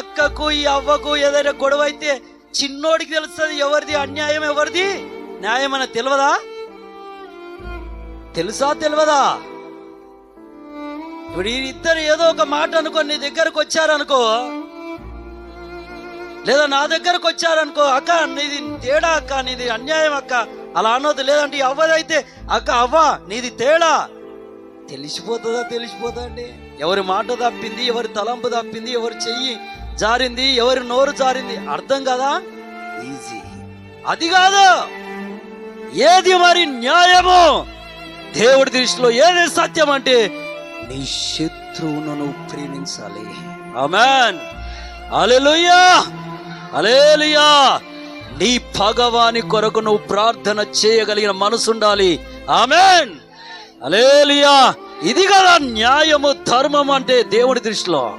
అక్కకు ఈ అవ్వకు ఏదైనా గొడవ అయితే చిన్నోడికి తెలుస్తుంది ఎవరిది అన్యాయం ఎవరిది న్యాయం అని తెలియదా తెలుసా తెలియదా ఇప్పుడు ఇద్దరు ఏదో ఒక మాట అనుకో నీ దగ్గరకు వచ్చారనుకో లేదా నా దగ్గరకు వచ్చారనుకో అక్క నీది తేడా అక్క నీది అన్యాయం అక్క అలా అనొద్దు లేదంటే అవ్వదైతే అక్క అవ్వ నీది తేడా? తెలిసిపోతుందా తెలిసిపోతా అండి? ఎవరి మాట తప్పింది ఎవరి తలంపు తప్పింది ఎవరి చెయ్యి జారింది ఎవరి నోరు జారింది? అర్థం కదా? ఈజీ అది కాదు. ఏది మరి న్యాయము? దేవుడి దృష్టిలో ఏది సత్యం అంటే నీ శత్రువును నువ్వు ప్రేమించాలి. ఆమెన్. అలెలుయా అలేలుయా నీ భగవాని కొరకు నువ్వు ప్రార్థన చేయగలిగిన మనసు ఉండాలి ఆమెన్. అలేలుయా ఇది కదా న్యాయము ధర్మం అంటే దేవుడి దృష్టిలో.